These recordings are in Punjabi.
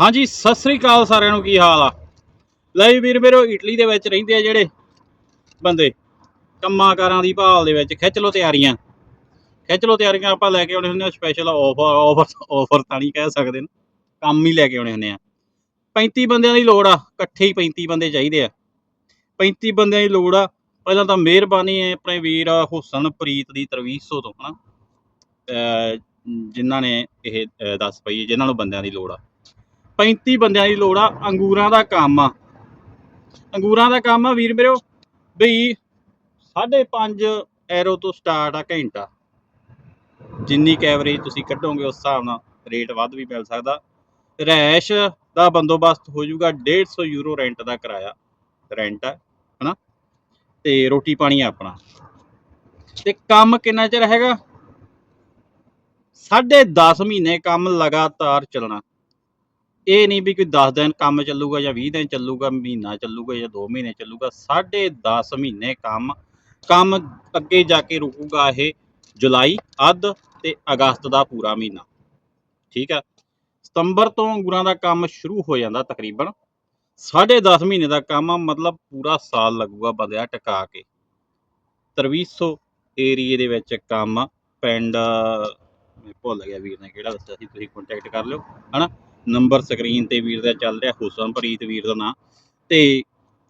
ਹਾਂਜੀ, ਸਤਿ ਸ੍ਰੀ ਅਕਾਲ ਸਾਰਿਆਂ ਨੂੰ, ਕੀ ਹਾਲ ਆ? ਲੈ ਵੀ ਵੀਰ ਮੇਰੋ, ਇਟਲੀ ਦੇ ਵਿੱਚ ਰਹਿੰਦੇ ਆ ਜਿਹੜੇ ਬੰਦੇ। ਕੰਮਾਂ ਕਾਰਾਂ ਦੀ ਭਾਲ ਦੇ ਵਿੱਚ ਖਿੱਚ ਲੋ ਤਿਆਰੀਆਂ। ਖਿੱਚ ਲੋ ਤਿਆਰੀਆਂ, ਆਪਾਂ ਲੈ ਕੇ ਆਉਣੇ ਹੁੰਦੇ ਆ ਸਪੈਸ਼ਲ ਆਫਰ ਆਫਰ ਆਫਰ ਤਾਂ ਨਹੀਂ ਕਹਿ ਸਕਦੇ ਨਾ। ਕੰਮ ਹੀ ਲੈ ਕੇ ਆਉਣੇ ਹੁੰਦੇ ਆ। 35 ਬੰਦਿਆਂ ਦੀ ਲੋੜ ਆ, ਇਕੱਠੇ ਹੀ 35 ਬੰਦੇ ਚਾਹੀਦੇ ਆ। 35 ਬੰਦਿਆਂ ਦੀ ਲੋੜ ਆ, ਪਹਿਲਾਂ ਤਾਂ ਮਿਹਰਬਾਨੀ ਹੈ ਆਪਣੇ ਵੀਰ ਹੁਸਨਪ੍ਰੀਤ ਦੀ ਤਰਵੀਸੋ ਤੋਂ, ਹਨਾ। ਅਹ ਜਿਨ੍ਹਾਂ ਨੇ ਇਹ, ਅਹ ਦੱਸ ਪਈ, ਜਿਨ੍ਹਾਂ ਨੂੰ ਬੰਦਿਆਂ ਦੀ ਲੋੜ ਆ। 35 ਬੰਦਿਆਂ ਦੀ ਲੋੜ ਆ, ਅੰਗੂਰਾਂ ਦਾ ਕੰਮ ਆ। ਅੰਗੂਰਾਂ ਦਾ ਕੰਮ ਆ, ਵੀਰ ਮੇਰੋ ਬਈ 5.5 ਐਰੋ ਤੋਂ ਸਟਾਰਟ ਆ ਘੰਟਾ। ਜਿੰਨੀ ਕੈਵਰੇਜ ਤੁਸੀਂ ਕੱਢੋਗੇ, ਉਸ ਹਿਸਾਬ ਨਾਲ ਰੇਟ ਵੱਧ ਵੀ ਮਿਲ ਸਕਦਾ। ਰੈਸ਼ ਦਾ ਬੰਦੋਬਸਤ ਹੋ ਜਾਊਗਾ 150 ਯੂਰੋ ਰੈਂਟ ਦਾ ਕਿਰਾਇਆ ਰੈਂਟ ਆ, ਹਨਾ? ਤੇ ਰੋਟੀ ਪਾਣੀ ਆਪਣਾ। ਤੇ ਕੰਮ ਕਿੰਨਾ ਚਿਰ ਹੈਗਾ? ਸਾਢੇ 10 ਮਹੀਨੇ ਕੰਮ ਲਗਾਤਾਰ ਚੱਲਣਾ। ਇਹ ਨਹੀਂ ਵੀ ਕੋਈ 10 ਦਿਨ ਕੰਮ ਚੱਲੂਗਾ ਜਾਂ 20 ਦਿਨ ਚੱਲੂਗਾ, ਮਹੀਨਾ ਚੱਲੂਗਾ ਜਾਂ 2 ਮਹੀਨੇ ਚੱਲੂਗਾ, ਸਾਢੇ 10 ਮਹੀਨੇ ਕੰਮ ਕੰਮ ਅੱਗੇ ਜਾ ਕੇ ਰੁਕੂਗਾ ਇਹ ਜੁਲਾਈ, ਅੱਧ ਤੇ ਅਗਸਤ ਦਾ ਪੂਰਾ ਮਹੀਨਾ। ਠੀਕ ਆ? ਸਤੰਬਰ ਤੋਂ ਅੰਗੂਰਾਂ ਦਾ ਕੰਮ ਸ਼ੁਰੂ ਹੋ ਜਾਂਦਾ ਤਕਰੀਬਨ। ਸਾਢੇ 10 ਮਹੀਨੇ ਦਾ ਕੰਮ ਆ, ਮਤਲਬ ਪੂਰਾ ਸਾਲ ਲੱਗੂਗਾ ਬੰਦਿਆ ਟਿਕਾ ਕੇ। ਤਰਵੀਸੋ ਏਰੀਏ ਦੇ ਵਿੱਚ ਕੰਮ, ਪਿੰਡ ਭੁੱਲ ਗਿਆ ਵੀਰ ਨੇ ਕਿਹੜਾ ਦੱਸਿਆ ਸੀ, ਤੁਸੀਂ ਕੰਟੈਕਟ ਕਰ ਲਿਓ, ਹਨਾ? ਨੰਬਰ ਸਕਰੀਨ ਤੇ ਵੀਰ ਦਾ ਚੱਲ ਰਿਹਾ ਹੁਸਨਪ੍ਰੀਤ ਵੀਰ ਦਾ ਨਾਂ। ਤੇ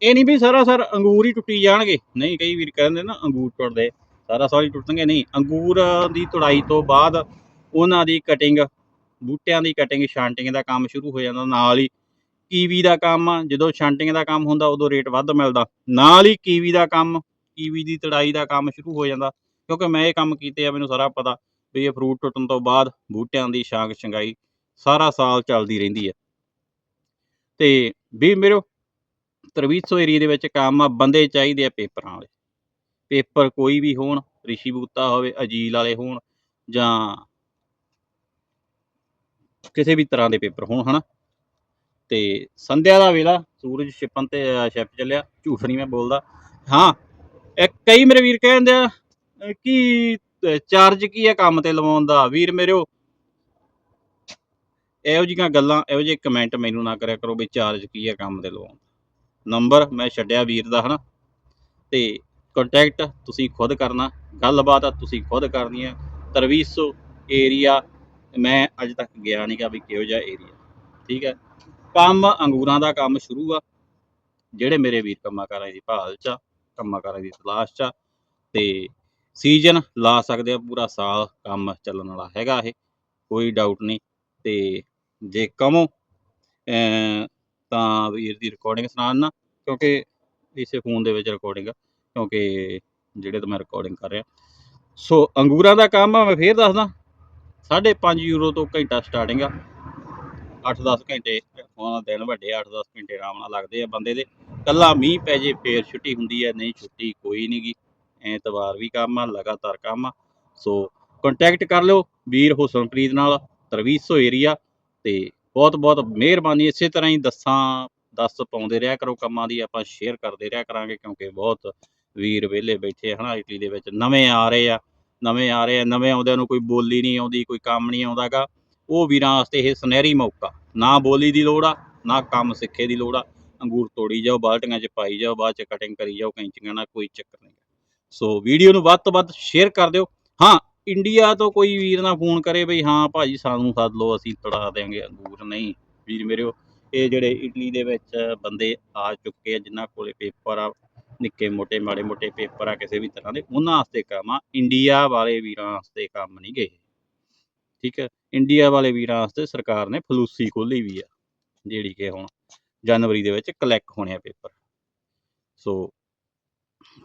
ਇਹ ਨਹੀਂ ਵੀ ਸਾਰਾ ਸਰ ਅੰਗੂਰ ਹੀ ਟੁੱਟੀ ਜਾਣਗੇ। ਨਹੀਂ, ਕਈ ਵੀਰ ਕਹਿੰਦੇ ਨਾ ਅੰਗੂਰ ਟੁੱਟਦੇ, ਸਾਰਾ ਸਾਲ ਟੁੱਟਣਗੇ। ਨਹੀਂ, ਅੰਗੂਰ ਦੀ ਤੁੜਾਈ ਤੋਂ ਬਾਅਦ ਉਹਨਾਂ ਦੀ ਕਟਿੰਗ ਬੂਟਿਆਂ ਦੀ ਕਟਿੰਗ ਛਾਂਟਿੰਗ ਦਾ ਕੰਮ ਸ਼ੁਰੂ ਹੋ ਜਾਂਦਾ ਨਾਲ ਹੀ। ਕੀਵੀ ਦਾ ਕੰਮ, ਜਦੋਂ ਛਾਂਟਿੰਗ ਦਾ ਕੰਮ ਹੁੰਦਾ, ਉਦੋਂ ਰੇਟ ਵੱਧ ਮਿਲਦਾ। ਨਾਲ ਹੀ ਕੀਵੀ ਦਾ ਕੰਮ, ਕੀਵੀ ਦੀ ਤੜਾਈ ਦਾ ਕੰਮ ਸ਼ੁਰੂ ਹੋ ਜਾਂਦਾ। ਕਿਉਂਕਿ ਮੈਂ ਇਹ ਕੰਮ ਕੀਤੇ ਆ, ਮੈਨੂੰ ਸਾਰਾ ਪਤਾ ਵੀ ਇਹ ਫਰੂਟ ਟੁੱਟਣ ਤੋਂ ਬਾਅਦ ਬੂਟਿਆਂ ਦੀ ਸ਼ਾਂਗ ਛੰਗਾਈ ਸਾਰਾ ਸਾਲ ਚੱਲਦੀ ਰਹਿੰਦੀ ਹੈ। ਤੇ ਵੀ ਮੇਰੇ ਤਰਵੀਸੋ ਏਰੀਏ ਦੇ ਵਿੱਚ ਕੰਮ ਆ ਬੰਦੇ ਚਾਹੀਦੇ ਆ ਪੇਪਰਾਂ ਵਾਲੇ। ਪੇਪਰ ਕੋਈ ਵੀ ਹੋਣ ਰਿਸ਼ੀ ਬੂਤਾ ਹੋਵੇ ਅਜੀਲ ਵਾਲੇ ਹੋਣ ਜਾਂ ਕਿਸੇ ਵੀ ਤਰ੍ਹਾਂ ਦੇ ਪੇਪਰ ਹੋਣ ਹਨਾ। ਤੇ ਸੰਧਿਆ ਦਾ ਵੇਲਾ ਸੂਰਜ ਛਿਪਣ ਤੇ ਛਿਪ ਚੱਲਿਆ ਝੂਠ ਨਹੀਂ ਮੈਂ ਬੋਲਦਾ। ਹਾਂ ਕਈ ਮੇਰੇ ਵੀਰ ਕਹਿੰਦੇ ਆ ਅਹ, ਕਿ ਚਾਰਜ ਕੀ ਹੈ ਕੰਮ ਤੇ ਲਵਾਉਣ ਦਾ? ਵੀਰ ਮੇਰਿਓ ਇਹੋ ਜਿਹੀਆਂ ਗੱਲਾਂ ਇਹੋ ਜਿਹੇ ਕਮੈਂਟ ਮੈਨੂੰ ਨਾ ਕਰਿਆ ਕਰੋ ਵੀ ਚਾਰਜ ਕੀ ਹੈ ਕੰਮ ਦੇ ਲਵਾਉਣ ਨੰਬਰ ਮੈਂ ਛੱਡਿਆ ਵੀਰ ਦਾ ਹਨਾ। ਤੇ ਕੰਟੈਕਟ ਤੁਸੀਂ ਖੁਦ ਕਰਨਾ ਗੱਲਬਾਤ ਆ ਤੁਸੀਂ ਖੁਦ ਕਰਨੀ ਹੈ। ਤਰਵੀਸੋ ਏਰੀਆ ਮੈਂ ਅੱਜ ਤੱਕ ਗਿਆ ਨਹੀਂਗਾ ਵੀ ਕਿਹੋ ਜਿਹਾ ਏਰੀਆ ਠੀਕ ਹੈ। ਕੰਮ ਅੰਗੂਰਾਂ ਦਾ ਕੰਮ ਸ਼ੁਰੂ ਆ। ਜਿਹੜੇ ਮੇਰੇ ਵੀਰ ਕੰਮਾਂ ਕਾਰਾਂ ਦੀ ਭਾਲ ਚ ਆ, ਕੰਮਾਂ ਕਾਰਾਂ ਦੀ ਤਲਾਸ਼ ਚ ਆ। ਤੇ ਸੀਜ਼ਨ ਲਾ ਸਕਦੇ ਆ ਪੂਰਾ ਸਾਲ ਕੰਮ ਚੱਲਣ ਵਾਲਾ ਹੈਗਾ ਇਹ ਕੋਈ ਡਾਊਟ ਨਹੀਂ ਤੇ ਜੇ ਕਮੋ ਤਾਂ ਵੀਰ ਦੀ ਰਿਕਾਰਡਿੰਗ ਸੁਣਾਉਣ ਨਾ ਕਿਉਂਕਿ ਇਸੇ ਫੋਨ ਦੇ ਵਿੱਚ ਰਿਕਾਰਡਿੰਗ ਆ, ਕਿਉਂਕਿ ਜਿਹੜੇ ਤੋਂ ਮੈਂ ਰਿਕਾਰਡਿੰਗ ਕਰ ਰਿਹਾ। ਸੋ ਅੰਗੂਰਾਂ ਦਾ ਕੰਮ ਆ, ਮੈਂ ਫੇਰ ਦੱਸਦਾ 5.5 ਯੂਰੋ ਤੋਂ ਘੰਟਾ ਸਟਾਰਟਿੰਗ ਆ। 8-10 ਘੰਟੇ ਹੁਣ ਦਿਨ ਵੱਡੇ 8-10 ਘੰਟੇ ਆਰਾਮ ਨਾਲ ਲੱਗਦੇ ਆ ਬੰਦੇ ਦੇ। ਕੱਲਾ ਮੀਂਹ ਪੈ ਜੇ, ਫੇਰ ਛੁੱਟੀ ਹੁੰਦੀ ਹੈ ਨਹੀਂ ਛੁੱਟੀ ਕੋਈ ਨਹੀਂਗੀ ਐਤਵਾਰ ਵੀ ਕੰਮ ਆ, ਲਗਾਤਾਰ ਕੰਮ ਆ। ਸੋ ਕੰਟੈਕਟ ਕਰ ਲਿਓ ਵੀਰ ਹੁਸਨਪ੍ਰੀਤ ਨਾਲ ਤਰਵੀਸੋ ਏਰੀਆ ਤੇ ਬਹੁਤ ਬਹੁਤ ਮਿਹਰਬਾਨੀ। ਇਸੇ ਤਰ੍ਹਾਂ ਹੀ ਦੱਸਾਂ, ਦੱਸ ਪਾਉਂਦੇ ਰਿਹਾ ਕਰੋ, ਕੰਮਾਂ ਦੀ ਆਪਾਂ ਸ਼ੇਅਰ ਕਰਦੇ ਰਿਹਾ ਕਰਾਂਗੇ, ਕਿਉਂਕਿ ਬਹੁਤ ਵੀਰ ਵਿਹਲੇ ਬੈਠੇ ਆ, ਹਨਾ, ਇਟਲੀ ਦੇ ਵਿੱਚ। ਨਵੇਂ ਆ ਰਹੇ ਆ, ਨਵੇਂ ਆ ਰਹੇ ਆ, ਨਵੇਂ ਆਉਂਦਿਆਂ ਨੂੰ ਕੋਈ ਬੋਲੀ ਨਹੀਂ ਆਉਂਦੀ, ਕੋਈ ਕੰਮ ਨਹੀਂ ਆਉਂਦਾਗਾ। ਉਹ ਵੀਰਾਂ ਵਾਸਤੇ ਇਹ ਸੁਨਹਿਰੀ ਮੌਕਾ। ਨਾ ਬੋਲੀ ਦੀ ਲੋੜ ਆ, ਨਾ ਕੰਮ ਸਿੱਖੇ ਦੀ ਲੋੜ ਆ। ਅੰਗੂਰ ਤੋੜੀ ਜਾਓ, ਬਾਲਟੀਆਂ 'ਚ ਪਾਈ ਜਾਓ, ਬਾਅਦ 'ਚ ਕਟਿੰਗ ਕਰੀ ਜਾਓ, ਕੈਂਚੀਆਂ ਨਾਲ ਕੋਈ ਚੱਕਰ ਨਹੀਂ। ਸੋ ਵੀਡੀਓ ਨੂੰ ਵੱਧ ਤੋਂ ਵੱਧ ਸ਼ੇਅਰ ਕਰ ਦਿਓ। ਹਾਂ ਇੰਡੀਆ ਤੋਂ ਕੋਈ ਵੀਰ ਨਾ ਫੋਨ ਕਰੇ ਬਈ, ਹਾਂ ਭਾਜੀ, ਸਾਨੂੰ ਸੱਦ ਲਓ, ਅਸੀਂ ਤੜਾ ਦੇਾਂਗੇ ਅੰਗੂਰ। ਨਹੀਂ, ਵੀਰ ਮੇਰਿਓ ਇਹ ਜਿਹੜੇ ਇਟਲੀ ਦੇ ਵਿੱਚ ਬੰਦੇ ਆ ਚੁੱਕੇ ਆ, ਜਿਨ੍ਹਾਂ ਕੋਲੇ ਪੇਪਰ ਆ, ਨਿੱਕੇ ਮੋਟੇ, ਮਾੜੇ ਮੋਟੇ ਪੇਪਰ ਆ, ਕਿਸੇ ਵੀ ਤਰ੍ਹਾਂ ਦੇ, ਉਹਨਾਂ ਵਾਸਤੇ ਕੰਮ ਆ। ਇੰਡੀਆ ਵਾਲੇ ਵੀਰਾਂ ਵਾਸਤੇ ਕੰਮ ਨਹੀਂ ਗਏ ਠੀਕ ਹੈ? ਇੰਡੀਆ ਵਾਲੇ ਵੀਰਾਂ ਵਾਸਤੇ ਸਰਕਾਰ ਨੇ ਫਲੂਸੀ ਖੋਲੀ ਵੀ ਆ, ਜਿਹੜੀ ਕਿ ਹੁਣ ਜਨਵਰੀ ਦੇ ਵਿੱਚ ਕਲੈਕਟ ਹੋਣੇ ਆ ਪੇਪਰ। ਸੋ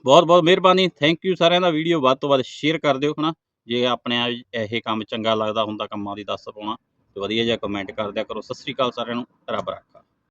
ਬਹੁਤ ਬਹੁਤ ਮਿਹਰਬਾਨੀ। ਥੈਂਕ ਯੂ ਸਾਰਿਆਂ ਦਾ। ਵੀਡੀਓ ਵੱਧ ਤੋਂ ਵੱਧ ਸ਼ੇਅਰ ਕਰ ਦਿਓ, ਹਨਾ? ਜੇ ਆਪਣੇ ਆ ਇਹ ਕੰਮ ਚੰਗਾ ਲੱਗਦਾ ਹੁੰਦਾ ਕੰਮਾਂ ਦੀ ਦੱਸ ਪਾਉਣਾ, ਤੇ ਵਧੀਆ ਜਿਹਾ ਕਮੈਂਟ ਕਰ ਦਿਆ ਕਰੋ। ਸਤਿ ਸ੍ਰੀ ਅਕਾਲ ਸਾਰਿਆਂ ਨੂੰ, ਰੱਬ ਰਾਖਾ।